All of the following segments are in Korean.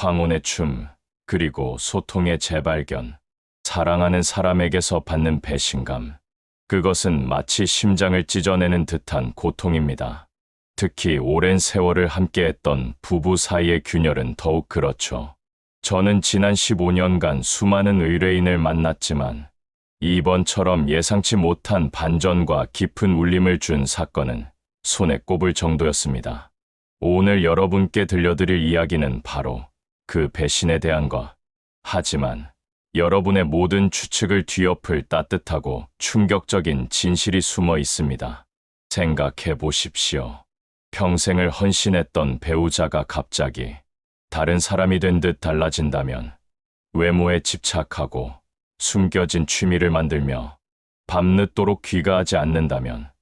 황혼의 춤, 그리고 소통의 재발견, 사랑하는 사람에게서 받는 배신감. 그것은 마치 심장을 찢어내는 듯한 고통입니다. 특히 오랜 세월을 함께했던 부부 사이의 균열은 더욱 그렇죠. 저는 지난 15년간 수많은 의뢰인을 만났지만 이번처럼 예상치 못한 반전과 깊은 울림을 준 사건은 손에 꼽을 정도였습니다. 오늘 여러분께 들려드릴 이야기는 바로 그 배신에 대한 것. 하지만 여러분의 모든 추측을 뒤엎을 따뜻하고 충격적인 진실이 숨어 있습니다. 생각해 보십시오. 평생을 헌신했던 배우자가 갑자기 다른 사람이 된 듯 달라진다면 외모에 집착하고 숨겨진 취미를 만들며 밤늦도록 귀가하지 않는다면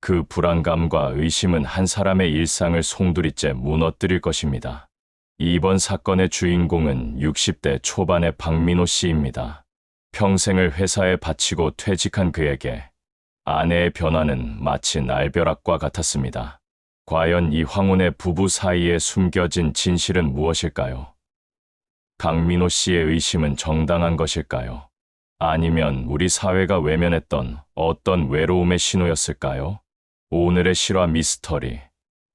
그 불안감과 의심은 한 사람의 일상을 송두리째 무너뜨릴 것입니다. 이번 사건의 주인공은 60대 초반의 박민호 씨입니다. 평생을 회사에 바치고 퇴직한 그에게 아내의 변화는 마치 날벼락과 같았습니다. 과연 이 황혼의 부부 사이에 숨겨진 진실은 무엇일까요? 강민호 씨의 의심은 정당한 것일까요? 아니면 우리 사회가 외면했던 어떤 외로움의 신호였을까요? 오늘의 실화 미스터리.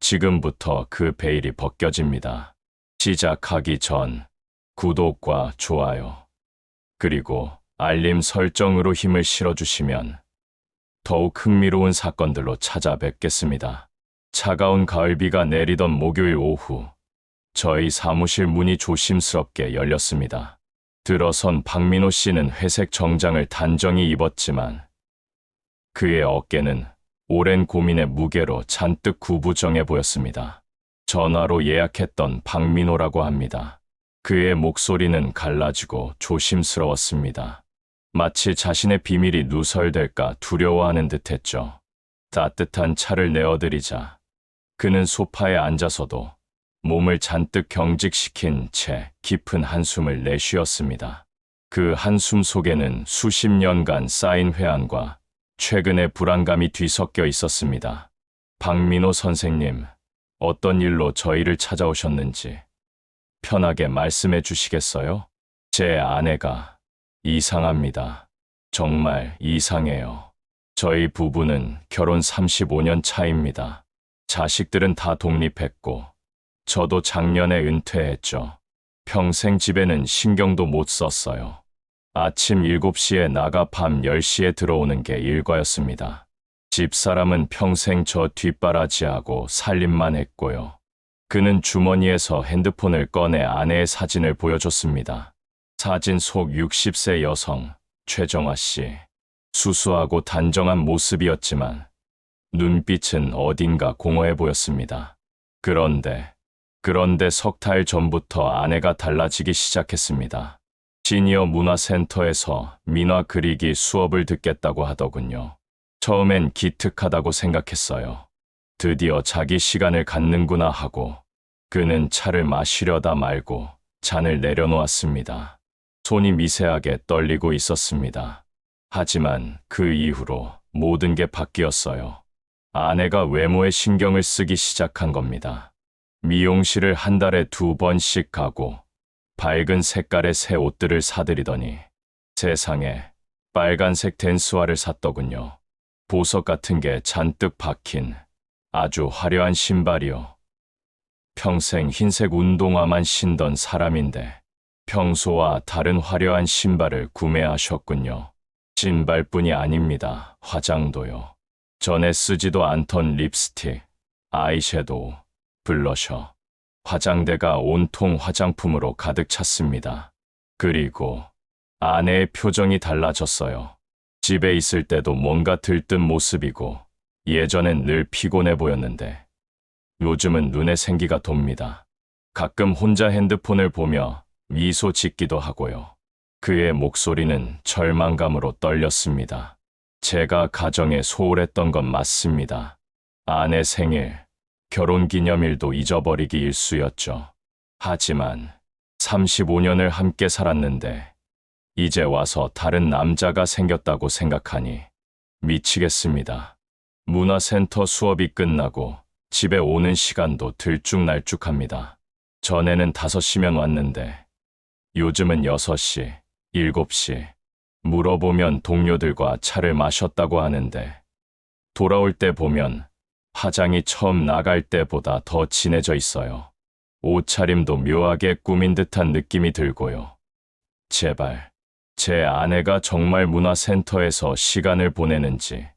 지금부터 그 베일이 벗겨집니다. 시작하기 전 구독과 좋아요, 그리고 알림 설정으로 힘을 실어주시면 더욱 흥미로운 사건들로 찾아뵙겠습니다. 차가운 가을비가 내리던 목요일 오후, 저희 사무실 문이 조심스럽게 열렸습니다. 들어선 박민호 씨는 회색 정장을 단정히 입었지만 그의 어깨는 오랜 고민의 무게로 잔뜩 구부정해 보였습니다. 전화로 예약했던 박민호라고 합니다. 그의 목소리는 갈라지고 조심스러웠습니다. 마치 자신의 비밀이 누설될까 두려워하는 듯 했죠. 따뜻한 차를 내어드리자 그는 소파에 앉아서도 몸을 잔뜩 경직시킨 채 깊은 한숨을 내쉬었습니다. 그 한숨 속에는 수십 년간 쌓인 회한과 최근의 불안감이 뒤섞여 있었습니다. 박민호 선생님, 어떤 일로 저희를 찾아오셨는지 편하게 말씀해 주시겠어요? 제 아내가 이상합니다. 정말 이상해요. 저희 부부는 결혼 35년 차입니다. 자식들은 다 독립했고, 저도 작년에 은퇴했죠. 평생 집에는 신경도 못 썼어요. 아침 7시에 나가 밤 10시에 들어오는 게 일과였습니다. 집사람은 평생 저 뒷바라지하고 살림만 했고요. 그는 주머니에서 핸드폰을 꺼내 아내의 사진을 보여줬습니다. 사진 속 60세 여성, 최정아 씨. 수수하고 단정한 모습이었지만 눈빛은 어딘가 공허해 보였습니다. 그런데, 그런데 석 달 전부터 아내가 달라지기 시작했습니다. 시니어 문화센터에서 민화 그리기 수업을 듣겠다고 하더군요. 처음엔 기특하다고 생각했어요. 드디어 자기 시간을 갖는구나 하고 그는 차를 마시려다 말고 잔을 내려놓았습니다. 손이 미세하게 떨리고 있었습니다. 하지만 그 이후로 모든 게 바뀌었어요. 아내가 외모에 신경을 쓰기 시작한 겁니다. 미용실을 한 달에 두 번씩 가고 밝은 색깔의 새 옷들을 사들이더니 세상에 빨간색 댄스화를 샀더군요. 보석 같은 게 잔뜩 박힌 아주 화려한 신발이요. 평생 흰색 운동화만 신던 사람인데 평소와 다른 화려한 신발을 구매하셨군요. 신발뿐이 아닙니다. 화장도요. 전에 쓰지도 않던 립스틱, 아이섀도우, 블러셔, 화장대가 온통 화장품으로 가득 찼습니다. 그리고 아내의 표정이 달라졌어요. 집에 있을 때도 뭔가 들뜬 모습이고 예전엔 늘 피곤해 보였는데 요즘은 눈에 생기가 돕니다. 가끔 혼자 핸드폰을 보며 미소 짓기도 하고요. 그의 목소리는 절망감으로 떨렸습니다. 제가 가정에 소홀했던 건 맞습니다. 아내 생일, 결혼 기념일도 잊어버리기 일쑤였죠. 하지만 35년을 함께 살았는데 이제 와서 다른 남자가 생겼다고 생각하니 미치겠습니다. 문화센터 수업이 끝나고 집에 오는 시간도 들쭉날쭉합니다. 전에는 5시면 왔는데 요즘은 6시, 7시. 물어보면 동료들과 차를 마셨다고 하는데 돌아올 때 보면 화장이 처음 나갈 때보다 더 진해져 있어요. 옷차림도 묘하게 꾸민 듯한 느낌이 들고요. 제발, 제 아내가 정말 문화센터에서 시간을 보내는지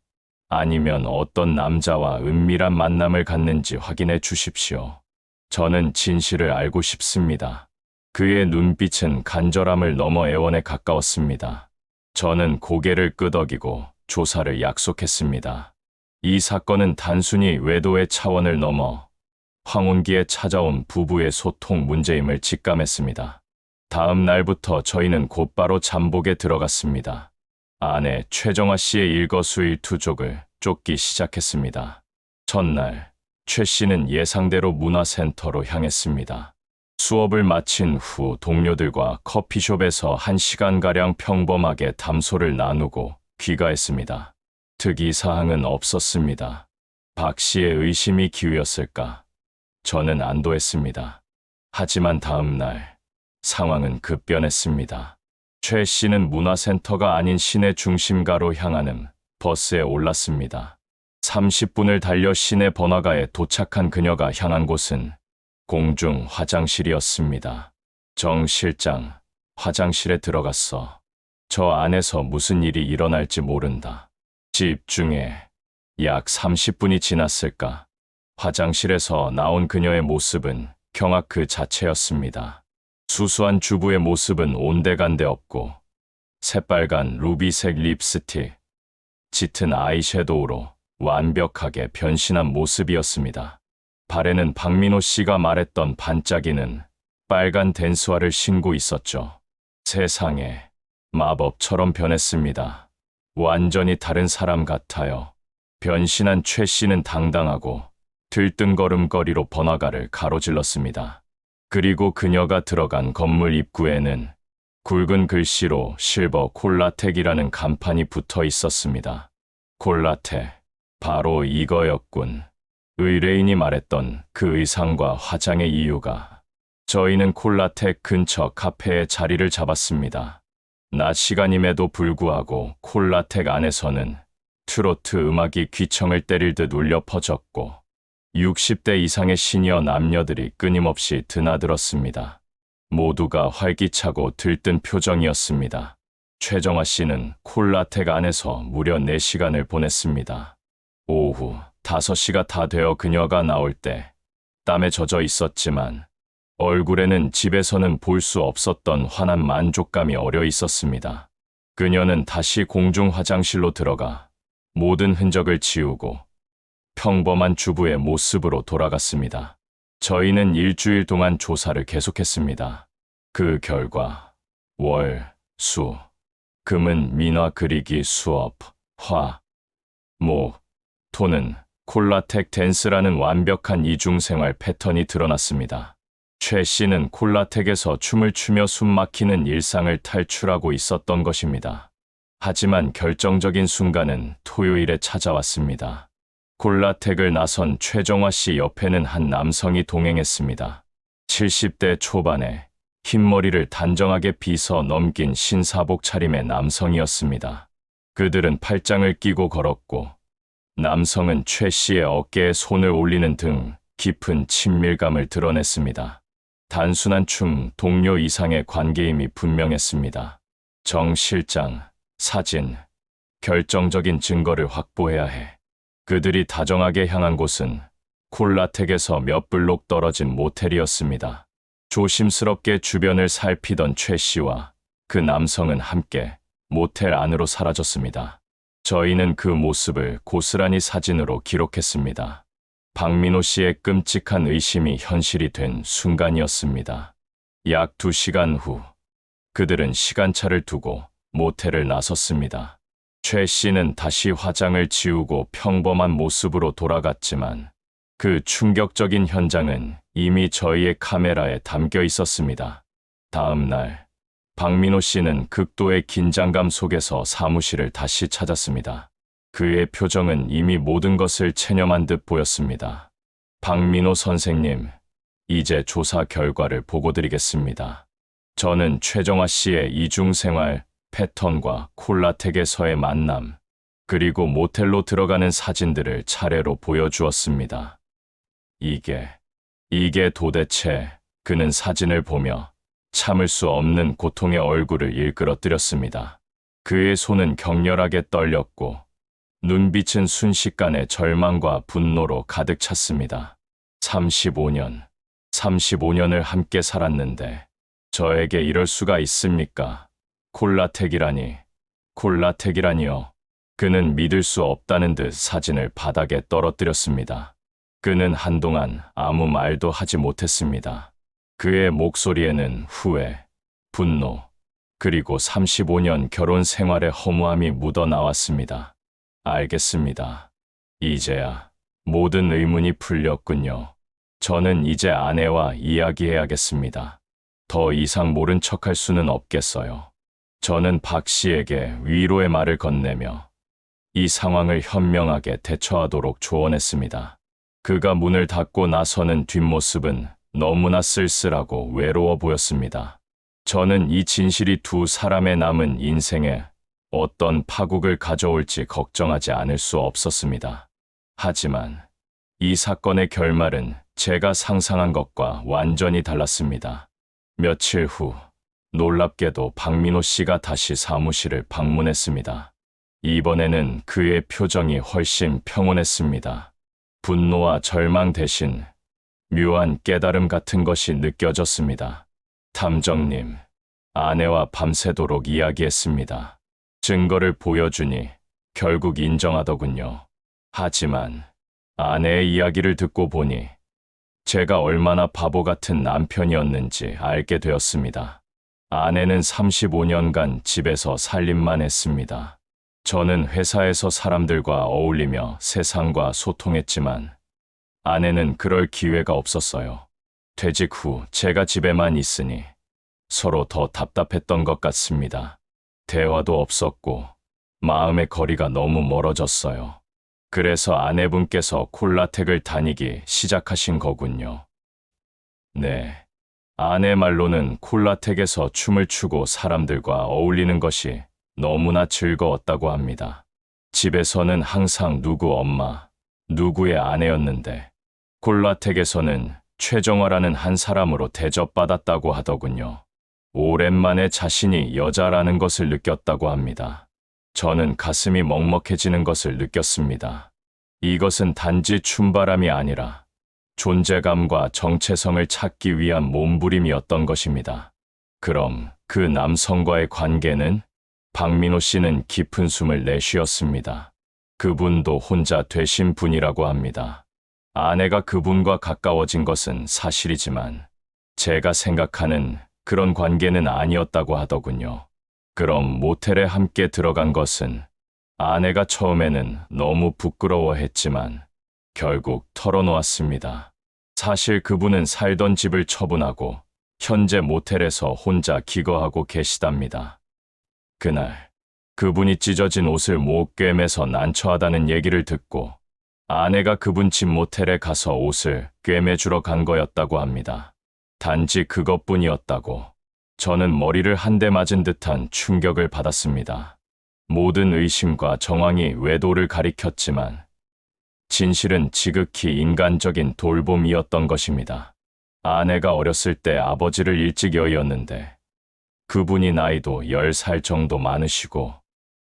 아니면 어떤 남자와 은밀한 만남을 갖는지 확인해 주십시오. 저는 진실을 알고 싶습니다. 그의 눈빛은 간절함을 넘어 애원에 가까웠습니다. 저는 고개를 끄덕이고 조사를 약속했습니다. 이 사건은 단순히 외도의 차원을 넘어 황혼기에 찾아온 부부의 소통 문제임을 직감했습니다. 다음 날부터 저희는 곧바로 잠복에 들어갔습니다. 아내 최정화 씨의 일거수일투족을 쫓기 시작했습니다. 첫날, 최 씨는 예상대로 문화센터로 향했습니다. 수업을 마친 후 동료들과 커피숍에서 한 시간가량 평범하게 담소를 나누고 귀가했습니다. 특이사항은 없었습니다. 박 씨의 의심이 기우였을까? 저는 안도했습니다. 하지만 다음 날, 상황은 급변했습니다. 최 씨는 문화센터가 아닌 시내 중심가로 향하는 버스에 올랐습니다. 30분을 달려 시내 번화가에 도착한 그녀가 향한 곳은 공중 화장실이었습니다. 정 실장, 화장실에 들어갔어. 저 안에서 무슨 일이 일어날지 모른다. 집중해. 약 30분이 지났을까. 화장실에서 나온 그녀의 모습은 경악 그 자체였습니다. 수수한 주부의 모습은 온데간데 없고, 새빨간 루비색 립스틱, 짙은 아이섀도우로 완벽하게 변신한 모습이었습니다. 발에는 박민호 씨가 말했던 반짝이는 빨간 댄스화를 신고 있었죠. 세상에 마법처럼 변했습니다. 완전히 다른 사람 같아요. 변신한 최 씨는 당당하고 들뜬걸음거리로 번화가를 가로질렀습니다. 그리고 그녀가 들어간 건물 입구에는 굵은 글씨로 실버 콜라텍이라는 간판이 붙어 있었습니다. 콜라텍, 바로 이거였군. 의뢰인이 말했던 그 의상과 화장의 이유가 저희는 콜라텍 근처 카페에 자리를 잡았습니다. 낮 시간임에도 불구하고 콜라텍 안에서는 트로트 음악이 귀청을 때릴 듯 울려 퍼졌고 60대 이상의 시니어 남녀들이 끊임없이 드나들었습니다. 모두가 활기차고 들뜬 표정이었습니다. 최정화 씨는 콜라텍 안에서 무려 4시간을 보냈습니다. 오후 5시가 다 되어 그녀가 나올 때 땀에 젖어 있었지만 얼굴에는 집에서는 볼 수 없었던 환한 만족감이 어려 있었습니다. 그녀는 다시 공중 화장실로 들어가 모든 흔적을 지우고 평범한 주부의 모습으로 돌아갔습니다. 저희는 일주일 동안 조사를 계속했습니다. 그 결과 월, 수, 금은 민화 그리기 수업, 화, 목, 토는 콜라텍 댄스라는 완벽한 이중생활 패턴이 드러났습니다. 최 씨는 콜라텍에서 춤을 추며 숨막히는 일상을 탈출하고 있었던 것입니다. 하지만 결정적인 순간은 토요일에 찾아왔습니다. 콜라텍을 나선 최정화 씨 옆에는 한 남성이 동행했습니다. 70대 초반에 흰머리를 단정하게 빗어 넘긴 신사복 차림의 남성이었습니다. 그들은 팔짱을 끼고 걸었고 남성은 최 씨의 어깨에 손을 올리는 등 깊은 친밀감을 드러냈습니다. 단순한 춤, 동료 이상의 관계임이 분명했습니다. 정 실장, 사진, 결정적인 증거를 확보해야 해. 그들이 다정하게 향한 곳은 콜라텍에서 몇 블록 떨어진 모텔이었습니다. 조심스럽게 주변을 살피던 최 씨와 그 남성은 함께 모텔 안으로 사라졌습니다. 저희는 그 모습을 고스란히 사진으로 기록했습니다. 박민호 씨의 끔찍한 의심이 현실이 된 순간이었습니다. 약두 시간 후, 그들은 시간차를 두고 모텔을 나섰습니다. 최 씨는 다시 화장을 지우고 평범한 모습으로 돌아갔지만 그 충격적인 현장은 이미 저희의 카메라에 담겨 있었습니다. 다음 날, 박민호 씨는 극도의 긴장감 속에서 사무실을 다시 찾았습니다. 그의 표정은 이미 모든 것을 체념한 듯 보였습니다. 박민호 선생님, 이제 조사 결과를 보고 드리겠습니다. 저는 최정화 씨의 이중생활 패턴과 콜라텍에서의 만남, 그리고 모텔로 들어가는 사진들을 차례로 보여주었습니다. 이게, 이게 도대체 그는 사진을 보며 참을 수 없는 고통의 얼굴을 일그러뜨렸습니다. 그의 손은 격렬하게 떨렸고 눈빛은 순식간에 절망과 분노로 가득 찼습니다. 35년, 35년을 함께 살았는데 저에게 이럴 수가 있습니까? 콜라텍이라니, 콜라텍이라니요. 그는 믿을 수 없다는 듯 사진을 바닥에 떨어뜨렸습니다. 그는 한동안 아무 말도 하지 못했습니다. 그의 목소리에는 후회, 분노, 그리고 35년 결혼 생활의 허무함이 묻어 나왔습니다. 알겠습니다. 이제야 모든 의문이 풀렸군요. 저는 이제 아내와 이야기해야겠습니다. 더 이상 모른 척할 수는 없겠어요. 저는 박 씨에게 위로의 말을 건네며 이 상황을 현명하게 대처하도록 조언했습니다. 그가 문을 닫고 나서는 뒷모습은 너무나 쓸쓸하고 외로워 보였습니다. 저는 이 진실이 두 사람의 남은 인생에 어떤 파국을 가져올지 걱정하지 않을 수 없었습니다. 하지만 이 사건의 결말은 제가 상상한 것과 완전히 달랐습니다. 며칠 후 놀랍게도 박민호 씨가 다시 사무실을 방문했습니다. 이번에는 그의 표정이 훨씬 평온했습니다. 분노와 절망 대신 묘한 깨달음 같은 것이 느껴졌습니다. 탐정님, 아내와 밤새도록 이야기했습니다. 증거를 보여주니 결국 인정하더군요. 하지만 아내의 이야기를 듣고 보니 제가 얼마나 바보 같은 남편이었는지 알게 되었습니다. 아내는 35년간 집에서 살림만 했습니다. 저는 회사에서 사람들과 어울리며 세상과 소통했지만 아내는 그럴 기회가 없었어요. 퇴직 후 제가 집에만 있으니 서로 더 답답했던 것 같습니다. 대화도 없었고 마음의 거리가 너무 멀어졌어요. 그래서 아내분께서 콜라텍을 다니기 시작하신 거군요. 네. 아내 말로는 콜라텍에서 춤을 추고 사람들과 어울리는 것이 너무나 즐거웠다고 합니다. 집에서는 항상 누구 엄마, 누구의 아내였는데 콜라텍에서는 최정화라는 한 사람으로 대접받았다고 하더군요. 오랜만에 자신이 여자라는 것을 느꼈다고 합니다. 저는 가슴이 먹먹해지는 것을 느꼈습니다. 이것은 단지 춤바람이 아니라 존재감과 정체성을 찾기 위한 몸부림이었던 것입니다. 그럼 그 남성과의 관계는 박민호 씨는 깊은 숨을 내쉬었습니다. 그분도 혼자 되신 분이라고 합니다. 아내가 그분과 가까워진 것은 사실이지만 제가 생각하는 그런 관계는 아니었다고 하더군요. 그럼 모텔에 함께 들어간 것은 아내가 처음에는 너무 부끄러워했지만 결국 털어놓았습니다. 사실 그분은 살던 집을 처분하고 현재 모텔에서 혼자 기거하고 계시답니다. 그날 그분이 찢어진 옷을 못 꿰매서 난처하다는 얘기를 듣고 아내가 그분 집 모텔에 가서 옷을 꿰매주러 간 거였다고 합니다. 단지 그것뿐이었다고 저는 머리를 한 대 맞은 듯한 충격을 받았습니다. 모든 의심과 정황이 외도를 가리켰지만 진실은 지극히 인간적인 돌봄이었던 것입니다. 아내가 어렸을 때 아버지를 일찍 여의었는데 그분이 나이도 10살 정도 많으시고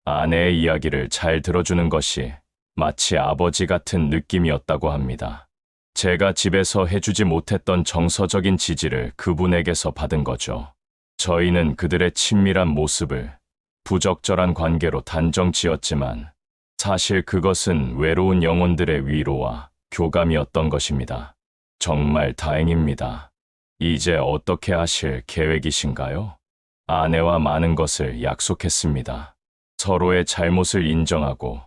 아내의 이야기를 잘 들어주는 것이 마치 아버지 같은 느낌이었다고 합니다. 제가 집에서 해주지 못했던 정서적인 지지를 그분에게서 받은 거죠. 저희는 그들의 친밀한 모습을 부적절한 관계로 단정 지었지만 사실 그것은 외로운 영혼들의 위로와 교감이었던 것입니다. 정말 다행입니다. 이제 어떻게 하실 계획이신가요? 아내와 많은 것을 약속했습니다. 서로의 잘못을 인정하고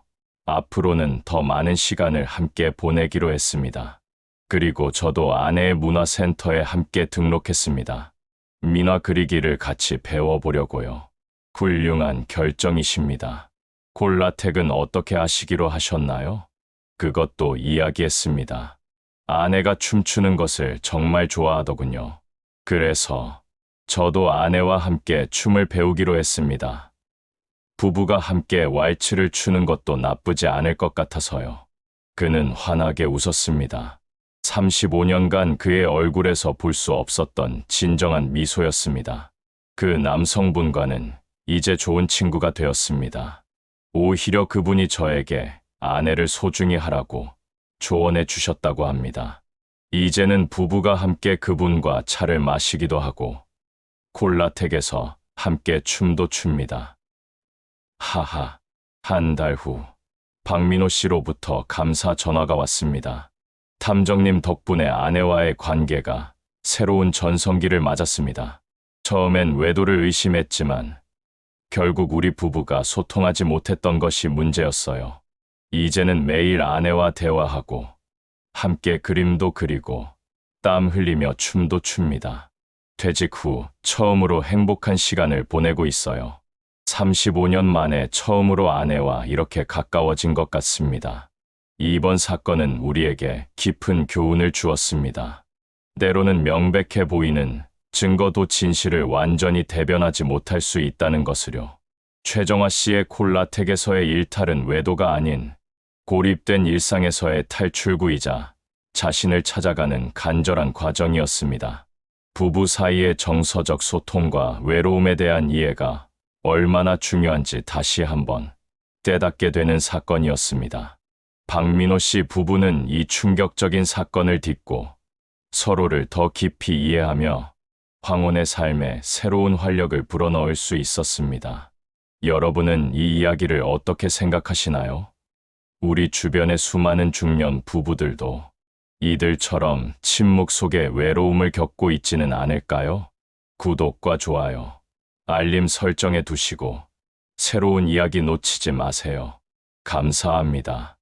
앞으로는 더 많은 시간을 함께 보내기로 했습니다. 그리고 저도 아내의 문화센터에 함께 등록했습니다. 민화 그리기를 같이 배워보려고요. 훌륭한 결정이십니다. 콜라텍은 어떻게 하시기로 하셨나요? 그것도 이야기했습니다. 아내가 춤추는 것을 정말 좋아하더군요. 그래서 저도 아내와 함께 춤을 배우기로 했습니다. 부부가 함께 왈츠를 추는 것도 나쁘지 않을 것 같아서요. 그는 환하게 웃었습니다. 35년간 그의 얼굴에서 볼 수 없었던 진정한 미소였습니다. 그 남성분과는 이제 좋은 친구가 되었습니다. 오히려 그분이 저에게 아내를 소중히 하라고 조언해 주셨다고 합니다. 이제는 부부가 함께 그분과 차를 마시기도 하고 콜라텍에서 함께 춤도 춥니다. 하하, 한 달 후, 박민호 씨로부터 감사 전화가 왔습니다. 탐정님 덕분에 아내와의 관계가 새로운 전성기를 맞았습니다. 처음엔 외도를 의심했지만 결국 우리 부부가 소통하지 못했던 것이 문제였어요. 이제는 매일 아내와 대화하고 함께 그림도 그리고 땀 흘리며 춤도 춥니다. 퇴직 후 처음으로 행복한 시간을 보내고 있어요. 35년 만에 처음으로 아내와 이렇게 가까워진 것 같습니다. 이번 사건은 우리에게 깊은 교훈을 주었습니다. 때로는 명백해 보이는 증거도 진실을 완전히 대변하지 못할 수 있다는 것을요. 최정화 씨의 콜라텍에서의 일탈은 외도가 아닌 고립된 일상에서의 탈출구이자 자신을 찾아가는 간절한 과정이었습니다. 부부 사이의 정서적 소통과 외로움에 대한 이해가 얼마나 중요한지 다시 한번 깨닫게 되는 사건이었습니다. 박민호 씨 부부는 이 충격적인 사건을 딛고 서로를 더 깊이 이해하며 황혼의 삶에 새로운 활력을 불어넣을 수 있었습니다. 여러분은 이 이야기를 어떻게 생각하시나요? 우리 주변의 수많은 중년 부부들도 이들처럼 침묵 속에 외로움을 겪고 있지는 않을까요? 구독과 좋아요, 알림 설정해 두시고 새로운 이야기 놓치지 마세요. 감사합니다.